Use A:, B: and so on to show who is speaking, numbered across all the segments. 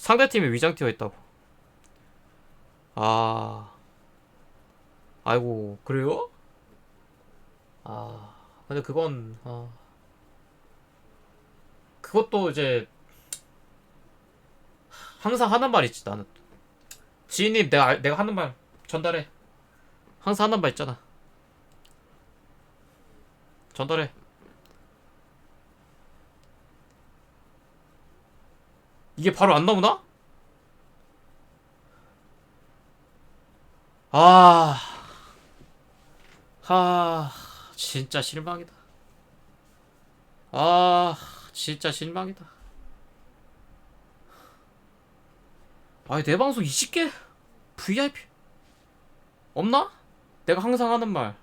A: 상대팀에 위장 튀어 있다고. 아. 아이고, 그래요? 아. 근데 그건 아. 그것도 이제 항상 하는 말 있지 나는. 지인님 내가 알- 내가 하는 말 전달해. 항상 하는 말 있잖아. 전달해. 이게 바로 안 나오나? 아, 하, 진짜 실망이다. 아, 진짜 실망이다. 아니, 내 방송 20개? VIP? 없나? 내가 항상 하는 말.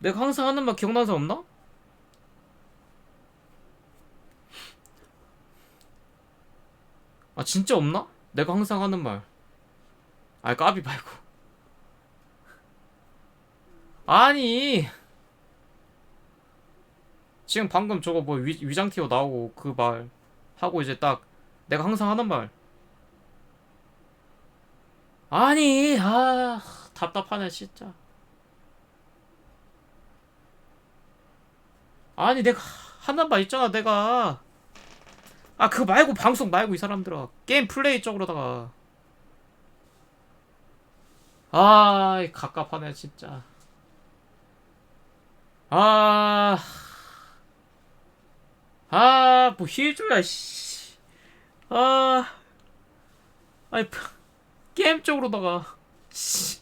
A: 내가 항상 하는 말 기억나는 사람 없나? 아, 진짜 없나? 내가 항상 하는 말. 아, 까비 말고. 아니. 지금 방금 저거 뭐 위, 위장 티어 나오고 그 말 하고 이제 딱 내가 항상 하는 말. 아니, 아, 답답하네, 진짜. 아니, 내가 하는 말 있잖아, 내가. 아, 그거 말고, 방송 말고, 이 사람들아. 게임 플레이 쪽으로다가. 아, 이 갑갑하네, 진짜. 아, 아, 뭐, 힐줘야, 씨. 아, 아이, 게임 쪽으로다가 씨.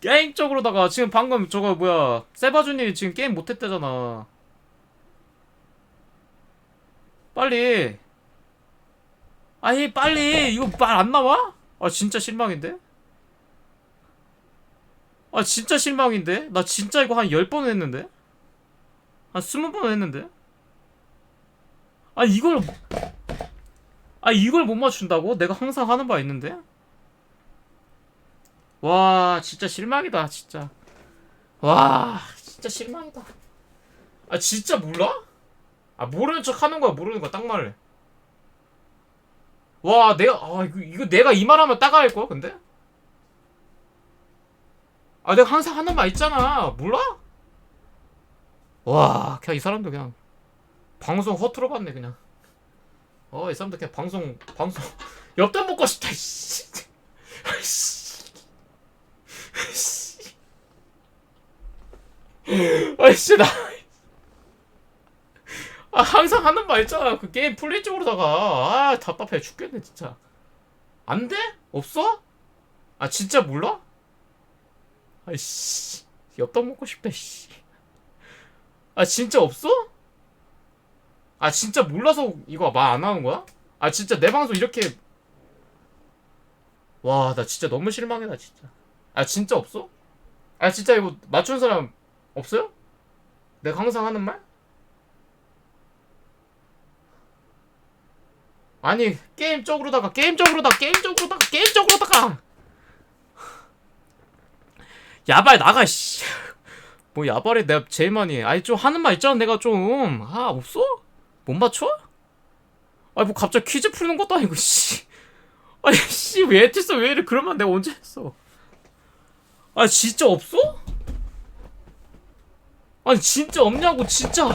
A: 게임 쪽으로다가 지금 방금 저거 뭐야 세바주님이 지금 게임 못했대잖아 빨리 아니 빨리 이거 말 안 나와? 아 진짜 실망인데? 아 진짜 실망인데? 나 진짜 이거 한 10번 했는데? 한 20번 했는데? 아 이걸 아 이걸 못 맞춘다고? 내가 항상 하는 바 있는데? 와 진짜 실망이다 진짜 와 진짜 실망이다 아 진짜 몰라? 아 모르는 척 하는 거야 모르는 거야 딱 말해 와 내가 아 이거, 이거 내가 이 말하면 따가할 거야 근데? 아 내가 항상 하는 말 있잖아 몰라? 와 그냥 이 사람도 그냥 방송 허투루 봤네 그냥 어, 이 사람들 그냥 방송, 방송, 엽떡 먹고 싶다, 씨. 아이씨. 아이씨. 아이씨, 나. 아, 항상 하는 말 있잖아. 그 게임 플레이 쪽으로다가. 아, 답답해 죽겠네, 진짜. 안 돼? 없어? 아, 진짜 몰라? 아이씨. 엽떡 먹고 싶다, 씨. 아, 진짜 없어? 아 진짜 몰라서 이거 말 안 하는 거야? 아 진짜 내 방송 이렇게 와 나 진짜 너무 실망이다 진짜 아 진짜 없어? 아 진짜 이거 맞춘 사람 없어요? 내가 항상 하는 말? 아니 게임 쪽으로다가 게임 쪽으로다가 게임 쪽으로다가 게임 쪽으로다가 야발 나가 씨. 뭐 야발이 내가 제일 많이 해. 아니 좀 하는 말 있잖아 내가 좀 아 없어? 못 맞춰? 아니 뭐 갑자기 퀴즈 푸는 것도 아니고 씨. 아니 씨왜 에티스 왜 이래 그러면 내가 언제 했어? 아 진짜 없어? 아니 진짜 없냐고 진짜.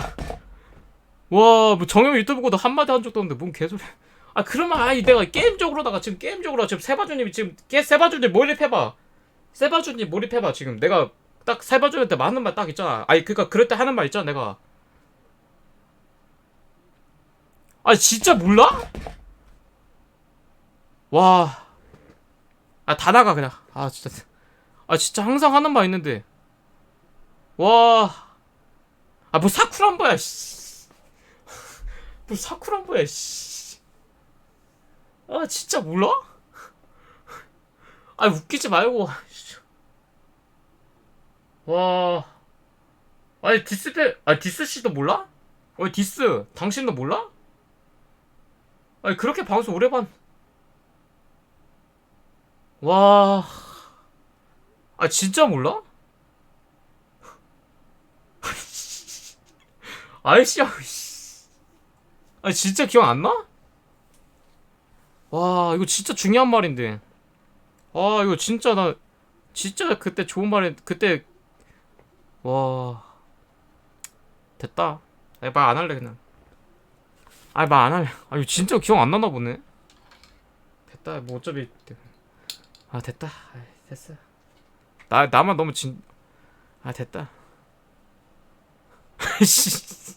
A: 와 뭐 정영 유튜브고도 한마디 한 적도 없는데 뭔 개소리. 아 그러면 아이 내가 게임적으로다가 지금 게임적으로 지금 세바주님이 지금 게 세바주님 몰입해봐. 세바주님 몰입해봐 지금 내가 딱 세바주한테 맞는 말 딱 있잖아. 아니 그니까 그럴 때 하는 말 있잖아 내가. 아 진짜 몰라? 와. 아 다 나가 그냥. 아 진짜. 아 진짜 항상 하는 말 있는데. 와. 아 뭐 사쿠란보야 씨. 뭐 사쿠란보야 씨. 아 진짜 몰라? 아 웃기지 말고. 와. 아니 디스페 아 디스 씨도 몰라? 어 디스 당신도 몰라? 아니 그렇게 방송 오래 봤. 와. 아 진짜 몰라? 아이씨, 아이씨. 아 진짜 기억 안 나? 와 이거 진짜 중요한 말인데. 아 이거 진짜 나 진짜 그때 좋은 말이 그때 와. 됐다. 말 안 할래 그냥. 아니 말안 할래. 아 이거 진짜 기억 안 나나 보네. 됐다. 뭐 어차피 아 됐다. 아이, 됐어 나 나만 너무 진 아 됐다. 씨.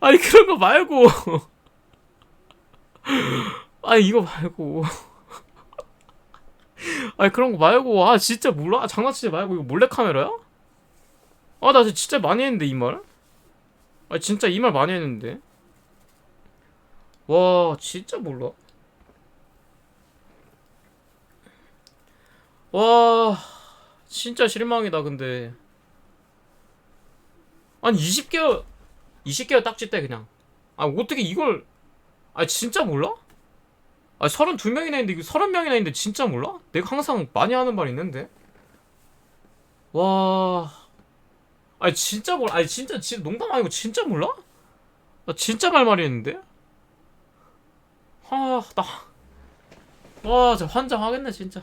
A: 아니 그런 거 말고 아니 이거 말고. 아니 그런 거 말고. 아 진짜 몰라? 아, 장난치지 말고. 이거 몰래 카메라야? 아 나 진짜 많이 했는데 이 말? 아 진짜 이 말 많이 했는데. 와 진짜 몰라. 와 진짜 실망이다 근데. 아니 20개월 20개월 딱지 때 그냥. 아 어떻게 이걸 아 진짜 몰라? 아 32명이나 있는데 이거 30명이나 있는데 진짜 몰라? 내가 항상 많이 하는 말 있는데 와 아니 진짜 몰라 아니 진짜 진짜 농담 아니고 진짜 몰라? 나 진짜 말 많이 했는데 아나와 진짜 환장하겠네 진짜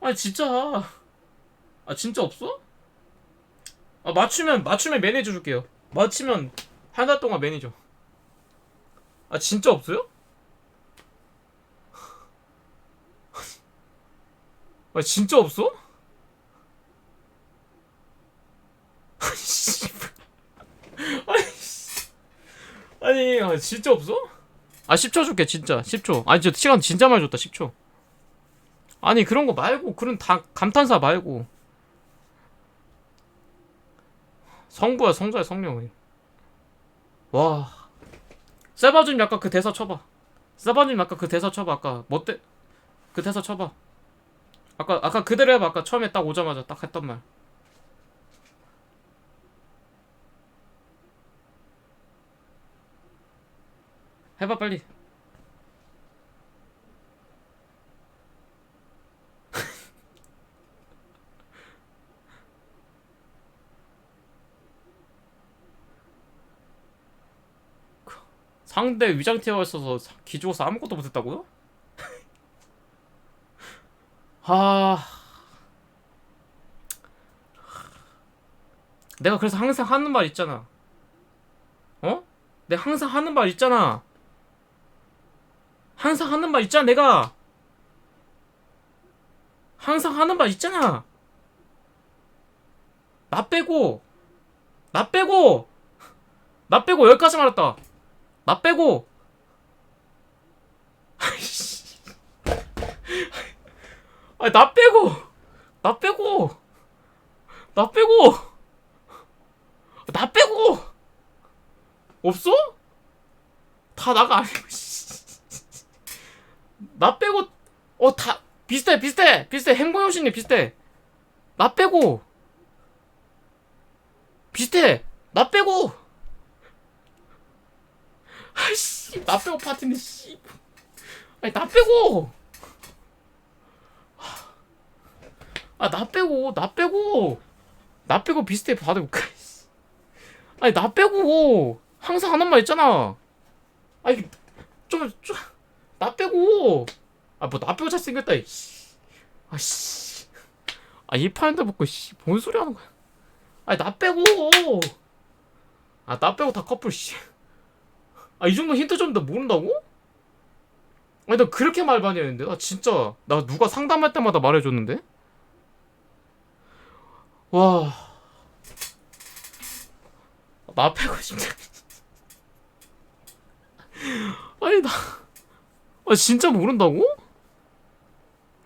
A: 아니 진짜 아 진짜 없어? 아 맞추면 맞추면 매니저 줄게요. 맞추면 한 달 동안 매니저. 아 진짜 없어요? 아 진짜 없어? 아니 아, 진짜 없어? 아 10초 줄게 진짜 10초. 아니 저 시간 진짜 많이 줬다 10초. 아니 그런 거 말고 그런 다 감탄사 말고. 성부야 성자야 성령이 와 세바준 아까 그 대사 쳐봐. 세바준 아까 그 대사 쳐봐. 아까 뭐때 그 대사 쳐봐. 아까 아까 그대로 해봐. 아까 처음에 딱 오자마자 딱 했던 말. 해봐 빨리 상대 위장 티어가 있어서 기죽어서 아무것도 못했다고요? 아 내가 그래서 항상 하는 말 있잖아. 어? 내가 항상 하는 말 있잖아. 항상 하는 말 있잖아 내가. 항상 하는 말 있잖아. 나 빼고. 나 빼고. 나 빼고 여기까지 말했다 나 빼고. 아니 나 빼고. 나 빼고. 나 빼고. 나 빼고. 없어? 다 나가. 나 빼고. 어 다 비슷해 비슷해 비슷해. 행보여신님 비슷해. 나 빼고. 비슷해. 나 빼고 아이씨 나 빼고 파티는 씨. 아니 나 빼고! 아 나 빼고 나 빼고! 나 빼고 비슷해 받아볼까 아니 나 빼고! 항상 하는 말 있잖아. 아니 좀 좀 나 빼고! 아 뭐 나 빼고 잘생겼다 이씨. 아씨. 아이 파인드 먹고 씨뭔 소리 하는 거야? 아니 나 빼고! 아 나 빼고 다 커플 씨 아 이 정도 힌트 좀 더 모른다고? 아니 나 그렇게 말 많이 했는데 나 진짜 나 누가 상담할 때마다 말해줬는데 와. 나 빼고 진짜. 아니 나. 아 진짜 모른다고?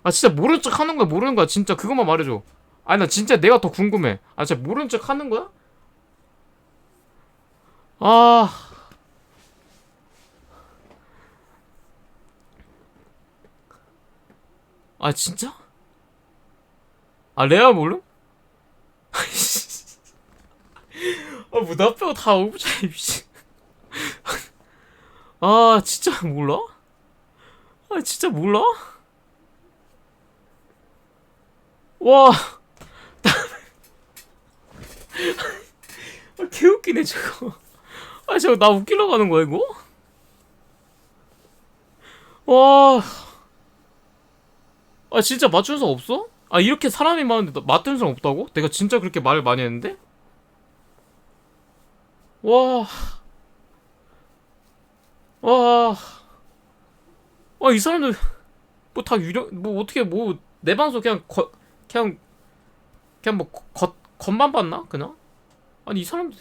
A: 아 진짜 모른 척 하는 거야 모르는 거야 진짜 그것만 말해줘. 아니 나 진짜 내가 더 궁금해. 아 진짜 모른 척 하는 거야? 아. 아 진짜? 아 레아 모름? 아뭐 나 빼고 다 오브자이 미친 아 진짜 몰라? 아 진짜 몰라? 와 아, 개웃기네 저거 아 저거 나 웃기려고 하는 거야 이거? 와. 아 진짜 맞춘 사람 없어? 아 이렇게 사람이 많은데 나- 맞춘 사람 없다고? 내가 진짜 그렇게 말을 많이 했는데? 와. 와. 와, 이 사람들 뭐 다 유령 뭐 어떻게 뭐 내 방송 그냥 거, 그냥 그냥 뭐 겉, 겉만 봤나? 그냥? 아니 이 사람들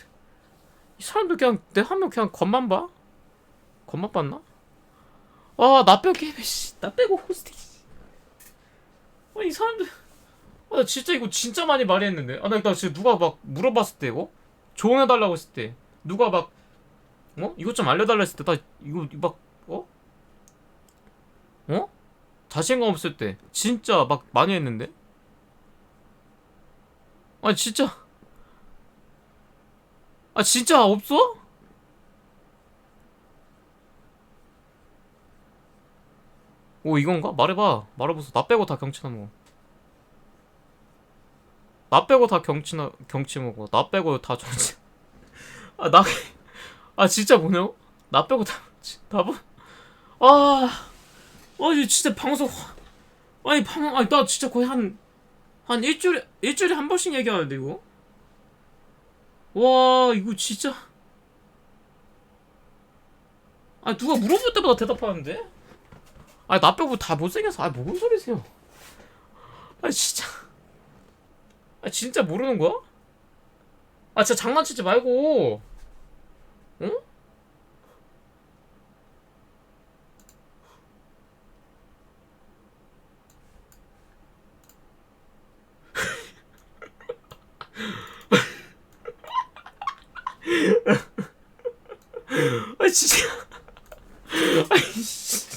A: 이 사람들 그냥 내 화면 그냥 겉만 봐? 겉만 봤나? 아, 나 빼고 게임해, 씨. 나 빼고 호스팅. 아, 이 사람들. 아, 나 진짜 이거 진짜 많이 말이 했는데. 아, 나, 나 진짜 누가 막 물어봤을 때, 이거? 조언해달라고 했을 때. 누가 막, 어? 이것 좀 알려달라 했을 때, 나 이거 막, 어? 어? 자신감 없을 때. 진짜 막 많이 했는데? 아, 진짜. 아, 진짜 없어? 오 이건가? 말해봐. 말해보소. 나 빼고 다 경치 넘어. 나 빼고 다 경치 나 경치 먹어. 나 빼고 다 전치 아나 아 진짜 뭐냐고? 나 빼고 다 다분 아 아니 진짜 방송 아니 방 아니 나 진짜 거의 한한 일주일에 일주일에 한 번씩 얘기하는데 이거? 와 이거 진짜. 아 누가 물어볼 때마다 대답하는데 아, 나 빼고 다 못생겨서. 아, 뭔 소리세요? 아, 진짜. 아, 진짜 모르는 거야? 아, 진짜 장난치지 말고. 응? 아, 진짜. 아이, 씨.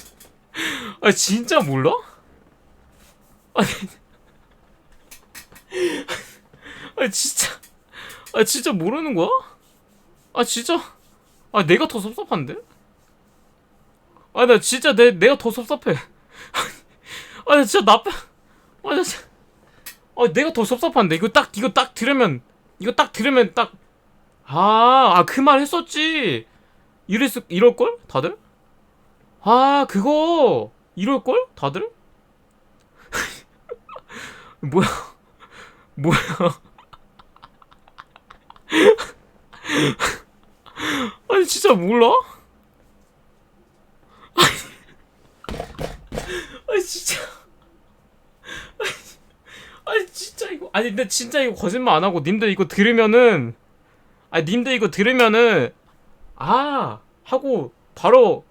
A: 아 진짜 몰라? 아니. 아 진짜. 아 진짜 모르는 거야? 아 진짜? 아 내가 더 섭섭한데? 아 나 진짜 내 내가 더 섭섭해. 아 나 진짜 나빠. 아나 진짜. 아 내가 더 섭섭한데? 이거 딱 이거 딱 들으면 이거 딱 들으면 딱 아 아 그 말 했었지? 이랬을 이럴 걸? 다들? 아 그거 이럴걸? 다들? 뭐야 뭐야 아니 진짜 몰라? 아니, 진짜 아니 진짜 이거 아니 근데 진짜 이거 거짓말 안 하고 님들 이거 들으면은 아니 님들 이거 들으면은 아 하고 바로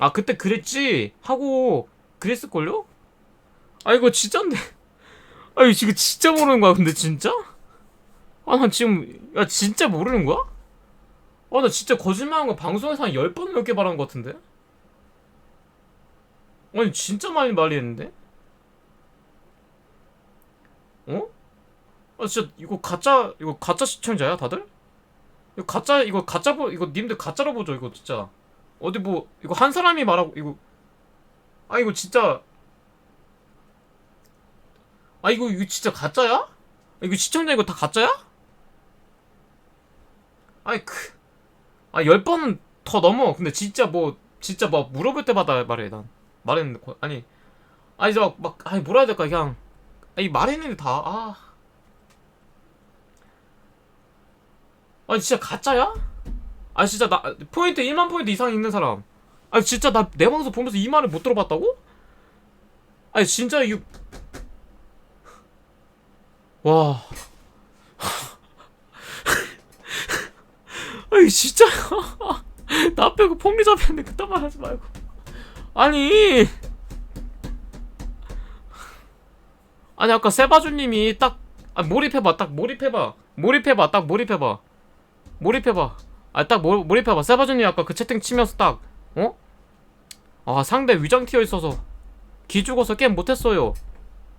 A: 아 그때 그랬지 하고 그랬을걸요? 아 이거 진짠데 아 이거 지금 진짜 모르는 거야 근데 진짜? 아 난 지금 야 진짜 모르는 거야? 아 나 진짜 거짓말한 거 방송에서 한 10번 넘게 말한 거 같은데? 아니 진짜 많이 말했는데? 어? 아 진짜 이거 가짜 이거 가짜 시청자야 다들? 이거 가짜 이거 가짜 보 이거 님들 가짜로 보죠 이거 진짜 어디 뭐 이거 한 사람이 말하고 이거. 아 이거 진짜. 아 이거 이거 진짜 가짜야? 아, 이거 시청자 이거 다 가짜야? 아이 그아 열 번은 더 넘어. 근데 진짜 뭐 진짜 막 물어볼 때마다 말해 난. 말했는데 거- 아니. 아니 저막 아니 뭐라 해야 될까 그냥. 아니 말했는데 다아. 아니 진짜 가짜야? 아 진짜 나 포인트 1만 포인트 이상 있는 사람. 아니 진짜 나 내 방송 보면서 이 말을 못 들어봤다고? 아니 진짜 이거 와. 아니 진짜. 나 빼고 폼리 잡혔는데 그딴 말 하지 말고. 아니. 아니 아까 세바주님이 딱 아, 몰입해봐. 딱 몰입해봐. 몰입해봐. 딱 몰입해봐. 몰입해봐 아 딱 몰입해봐 세바주님 아까 그 채팅 치면서 딱 어? 아 상대 위장 튀어 있어서 기 죽어서 게임 못했어요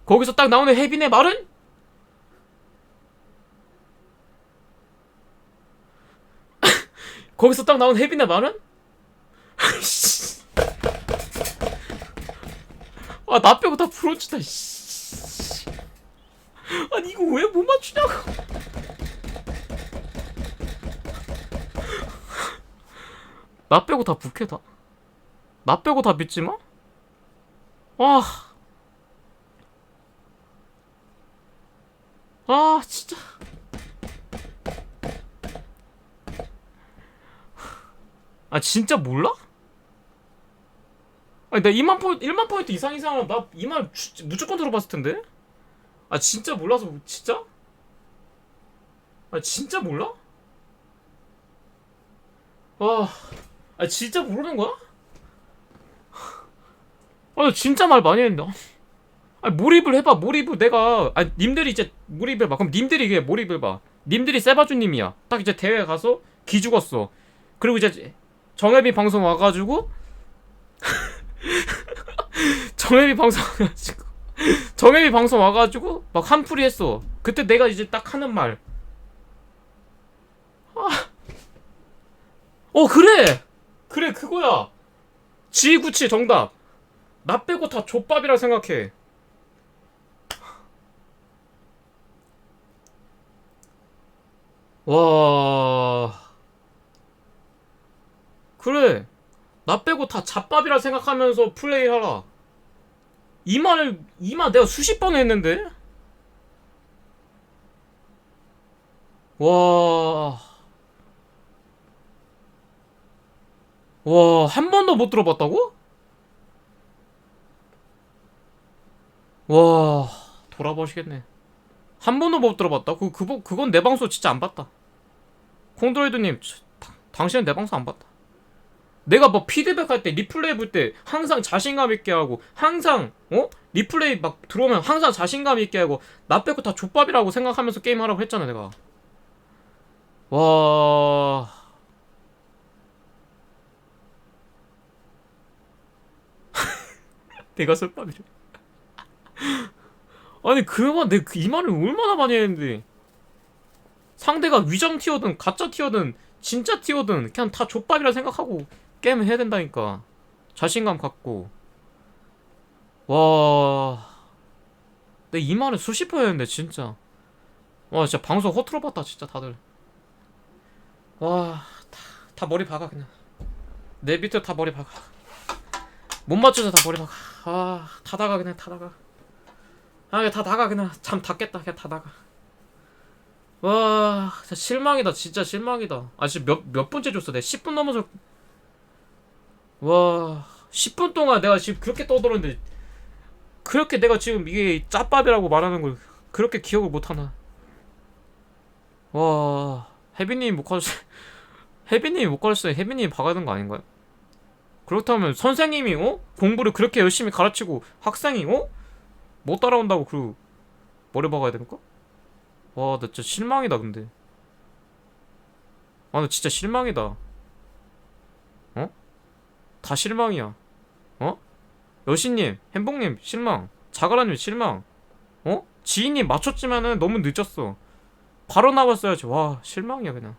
A: 거기서 딱 나오는 혜빈의 말은? 거기서 딱 나온 혜빈의 말은? 아, 나 빼고 다 부러지다, 씨. 아니, 이거 왜 못 맞추냐고. 나 빼고 다 북해다. 나 빼고 다 믿지 마? 와. 아, 진짜. 아, 진짜 몰라? 아니, 나 2만 포인트, 1만 포인트 이상 이상은 나 2만 주- 무조건 들어봤을 텐데? 아, 진짜 몰라서, 진짜? 아, 진짜 몰라? 와, 아, 진짜 모르는 거야? 아, 나 진짜 말 많이 했는데. 아, 몰입을 해봐, 몰입을 내가. 아, 님들이 이제 몰입을 해봐. 그럼 님들이 이게 몰입을 봐. 님들이 세바주님이야. 딱 이제 대회 가서 기 죽었어. 그리고 이제 정혜비 방송 와가지고 정혜비 방송 와가지고 정혜비 방송 와가지고 막 한풀이 했어. 그때 내가 이제 딱 하는 말. 아. 어 그래 그래 그거야. G97 정답. 나 빼고 다 족밥이라 생각해. 와. 그래. 나 빼고 다 잡밥이라 생각하면서 플레이하라. 이 말을, 이 말 내가 수십 번 했는데? 와. 와, 한 번도 못 들어봤다고? 와, 돌아보시겠네. 한 번도 못 들어봤다. 그, 그거, 그건 내 방송 진짜 안 봤다. 콩드로이드님, 당신은 내 방송 안 봤다. 내가 뭐 피드백 할 때, 리플레이 볼 때 항상 자신감 있게 하고, 항상, 어? 리플레이 막 들어오면 항상 자신감 있게 하고, 나 빼고 다 족밥이라고 생각하면서 게임하라고 했잖아, 내가. 와. 내가 설밥이래. 아니 그만 내이 말을 얼마나 많이 했는데. 상대가 위장 티어든 가짜 티어든 진짜 티어든 그냥 다 족밥이라 생각하고 게임을 해야 된다니까. 자신감 갖고. 와. 내이 말을 수십 번 했는데 진짜. 와 진짜 방송 허투루 봤다 진짜 다들. 와 다, 다 머리 박아 그냥. 내 밑에 다 머리 박아. 못 맞춰서 다 머리 박아 아다 나가 그냥 다 나가 아, 그냥 다 나가 그냥 잠 닫겠다 그냥 다 나가. 와, 진짜 실망이다, 진짜 실망이다. 아, 지금 몇, 몇 번째 줬어? 내가 10분 넘어서. 와, 10분 동안 내가 지금 그렇게 떠들었는데, 그렇게 내가 지금 이게 짭밥이라고 말하는 걸 그렇게 기억을 못하나. 와, 혜빈님 못 가셨어요. 혜빈님이 못 가셨어요. 혜빈님이 되는 거 아닌가요? 그렇다면 선생님이, 어? 공부를 그렇게 열심히 가르치고 학생이, 어? 못 따라온다고 그 머리 박아야 됩니까? 와, 나 진짜 실망이다 근데. 아, 나 진짜 실망이다. 어? 다 실망이야. 어? 여신님, 햄봉님 실망, 자가라님 실망. 어? 지인님 맞췄지만은 너무 늦었어. 바로 나왔어야지. 와, 실망이야 그냥.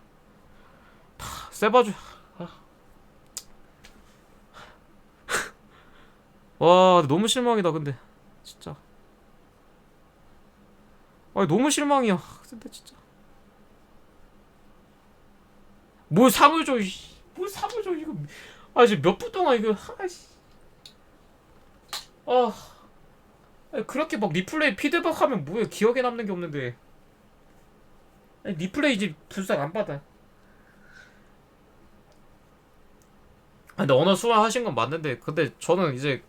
A: 다 세바주. 와, 너무 실망이다 근데. 진짜. 아 너무 실망이야. 근데 진짜. 뭘 상을 줘, 이씨. 뭘 상을 줘, 이거. 아, 지금 몇 분 동안 이거, 아씨. 아. 아니, 그렇게 막 리플레이 피드백 하면 뭐야. 기억에 남는 게 없는데. 아니, 리플레이 이제 분석 안 받아. 아, 근데 언어 수화 하신 건 맞는데, 근데 저는 이제,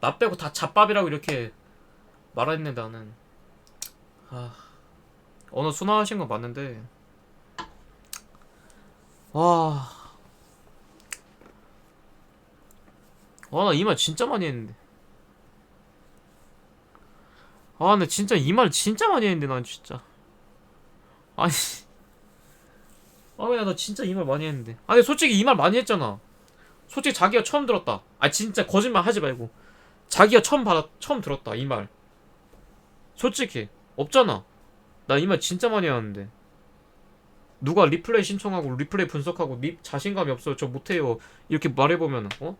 A: 나 빼고 다 잡밥이라고 이렇게 말했는데, 나는. 아, 언어 순화하신 건 맞는데. 와, 와나이 말 진짜 많이 했는데. 아 근데 진짜 이 말 진짜 많이 했는데 난 진짜. 아니. 아왜나 진짜 이 말 많이 했는데. 아니 솔직히 이 말 많이 했잖아. 솔직히 자기가 처음 들었다. 아 진짜 거짓말 하지 말고 자기가 처음 받아 처음 들었다 이 말 솔직히 없잖아. 나 이 말 진짜 많이 하는데. 누가 리플레이 신청하고 리플레이 분석하고 리, 자신감이 없어요. 저 못해요. 이렇게 말해보면 어?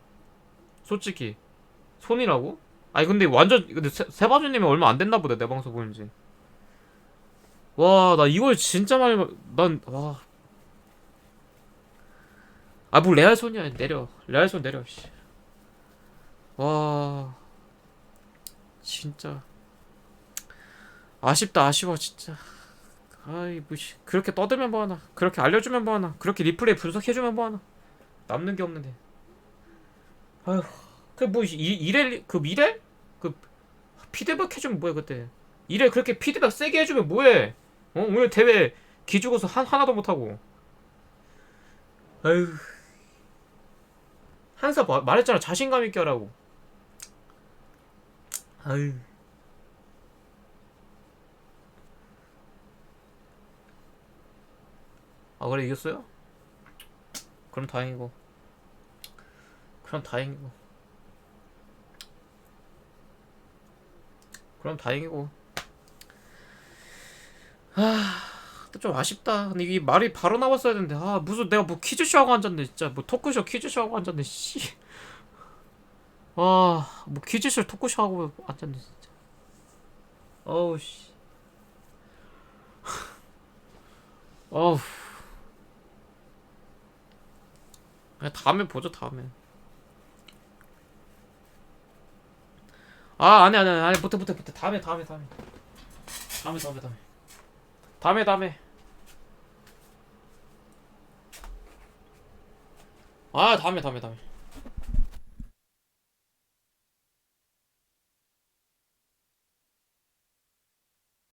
A: 솔직히 손이라고? 아니 근데 완전 근데 세, 세바주님이 얼마 안 됐나 보다 내 방송 보는지. 와 나 이걸 진짜 많이 난 와. 아뭐 레알 손이야 내려 레알 손 내려 씨. 와 진짜. 아쉽다 아쉬워 진짜. 아이 뭐씨. 그렇게 떠들면 뭐하나. 그렇게 알려주면 뭐하나. 그렇게 리플레이 분석해주면 뭐하나. 남는 게 없는데. 아휴. 그뭐 이래 그 미래 그 피드백 해주면 뭐해 그때? 이래 그렇게 피드백 세게 해주면 뭐해? 어? 오늘 대회 기죽어서 한 하나도 못하고. 아휴. 한사 마- 말했잖아. 자신감 있게 하라고 아휴 아 그래 이겼어요? 그럼 다행이고. 그럼 다행이고. 그럼 다행이고. 아 좀 아쉽다. 근데 이게 말이 바로 나왔어야 되는데. 아 무슨 내가 뭐 퀴즈쇼 하고 앉았네 진짜. 뭐 토크쇼 퀴즈쇼 하고 앉았네 씨 아 뭐 퀴즈쇼 토크쇼 하고 앉았네 진짜. 어우 씨. 어우. 그냥 다음에 보죠 다음에 아 아니 아니 아니 못해 못해 못해 다음에 다음에 다음에. 다음에 다음에 다음에. 다음에 다음에. 아 다음에 다음에 다음에